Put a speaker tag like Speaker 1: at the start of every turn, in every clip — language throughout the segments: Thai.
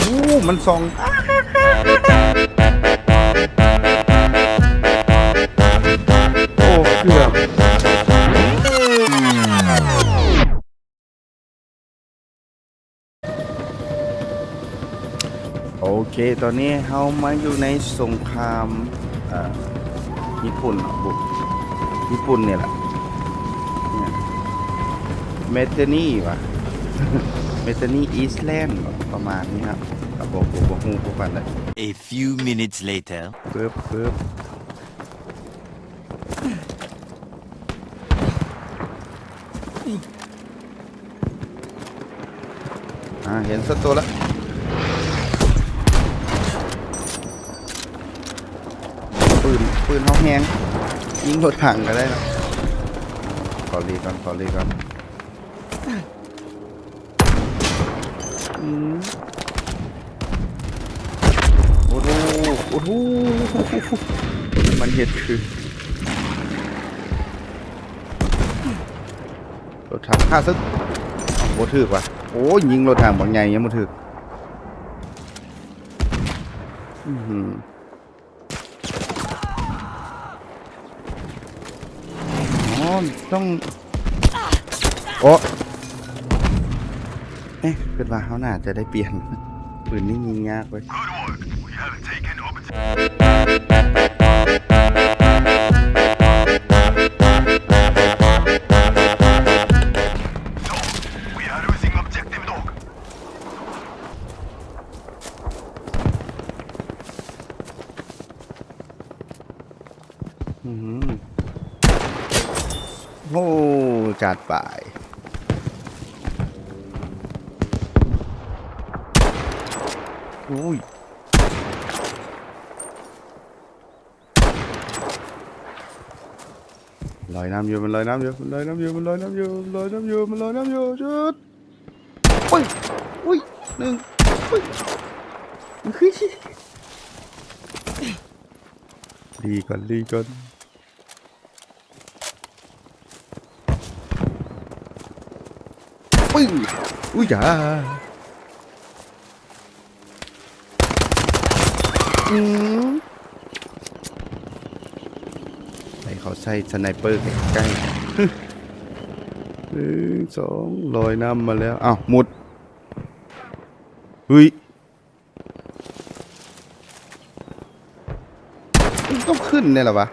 Speaker 1: โหมันส่องโอ้เกือบโอเค ตอนนี้เรามาอยู่ในสงครามญี่ปุ่นบุกญี่ปุ่นเนี่ยแหละเมเทนี่วะ เมเทนีอีสแลนด์ประมาณนี้ครับกับบอกบอกบอกฮูพวกกันเลย
Speaker 2: A few minutes later.
Speaker 1: ปึ๊บปึ๊บอ่าเห็นสักตัวแล้วปืนปืนเขาแหงยิงรถถังก็ได้นะขอรีก่อนขอรีก่อน อืมโอ้โหโอ้โหมันเห็ดคือรถถังฆ่าซึกอ้าวโบถือกว่ะ โอ้ยิงรถถังบางใหญ่ยังโบถือกอื้อหืออ๋อต้องโอ้ อ๊ะเป็นว่าเขาน่าจะได้เปลี่ยนปืนนี่ยิงยากเว้ยโอ้จัดไป อุ้ยลอยน้ำอยู่มันลอยน้ำอยู่มันลอยน้ำอยู่มันลอยน้ำอยู่มันลอยน้ำอยู่มันลอยน้ำอยู่จุดอุ้ยอุ้ยหนึ่งอุ้ยเฮ้ยดีก่อนดีก่อนอุ้ยอุ้ยจ้า อืมให้เขาใส่สไนเปอร์ใกล้ๆหนึ่งสองลอยน้ำมาแล้วอ้าวหมุดเฮ้ยมันต้องขึ้นเนี่ยเหรอวะ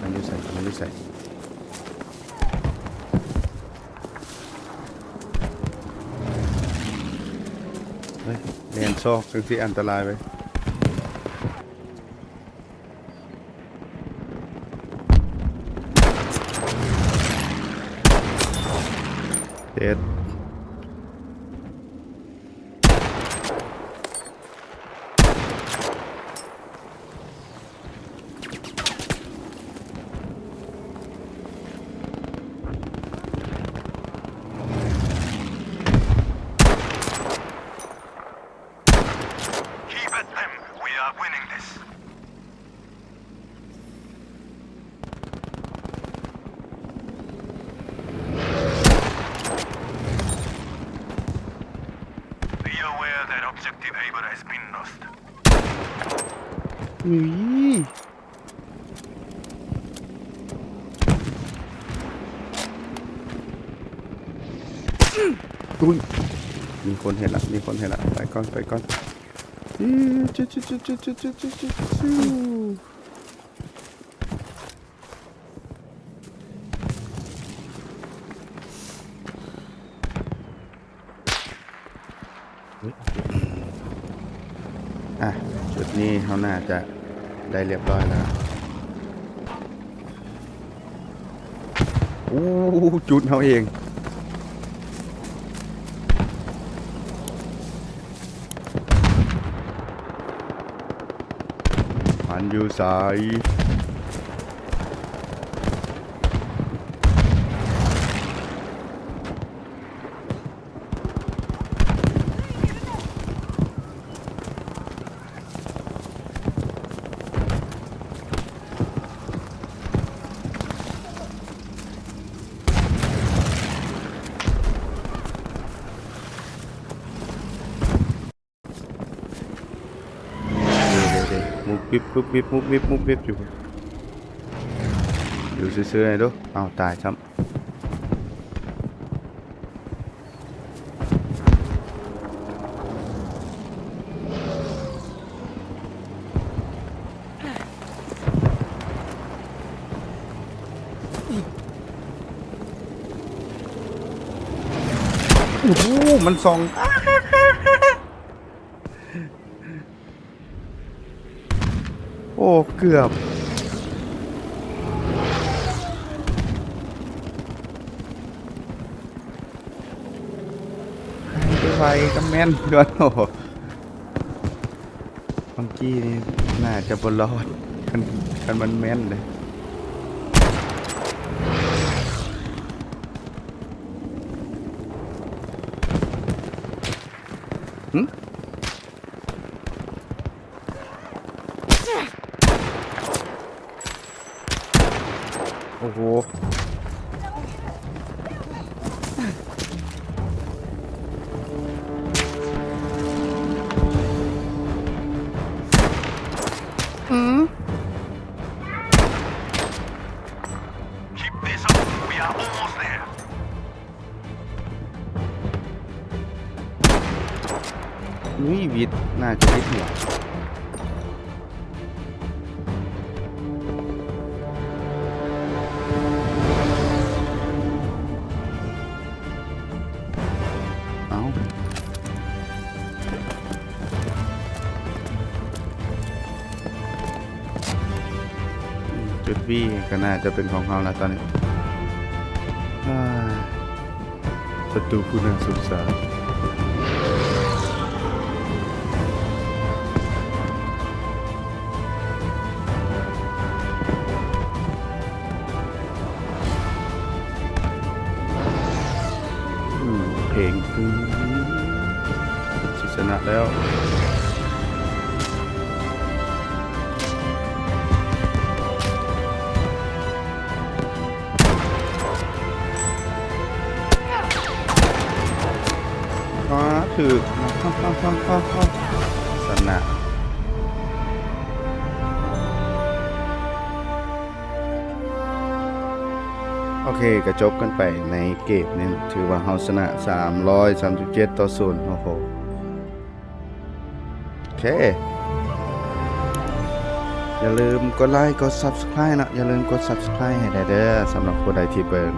Speaker 1: มันอยู่ใส่มันอยู่ใส่ เฮ้ยเรียนซอกซึ่งที่อันตรายไป
Speaker 3: Clear that objective Haber has been lost.
Speaker 1: อุ้ยตุ้ยมีคนเห็นละ มีคนเห็นละ ไปก่อน ไปก่อนจิ๊ดจิ๊ดจิ๊ดจิ๊ดจิ๊ดจิ๊ดจิ๊ด อะ จุดนี้เขาน่าจะได้เรียบร้อยแล้วโอ้จุดเขาเองมันอยู่ใส ปิ๊บปุ๊บปิ๊บมุบปิ๊บมุบปิ๊บอยู่อยู่ซื่อๆเลยดูเอาตายซ้ำโอ้โหมันส่องโอ้เกือบ ให้ไปไวก็แม่นด้วยโอ้โหบังกี้นี่น่าจะบนรอดกันกันมันแม่นเลย โอ้โหอืม
Speaker 3: Keep this up. We are almost there.
Speaker 1: นี่วิทย์น่า เอาจุดวีก็น่าจะเป็นของเขาแล้วตอนนี้อ่าศัตรูผู้น่าสงสาร นะแล้วอ๋อถือสนะโอเคก็จบกันไปในเกมนี้ถือว่าเฮาชนะ 337 ต่อ 0 โอ้โห เค อย่าลืมกดไลค์กด Subscribe นะอย่าลืมกด Subscribe ให้ได้เด้อสำหรับคนใดที่เบิ่ง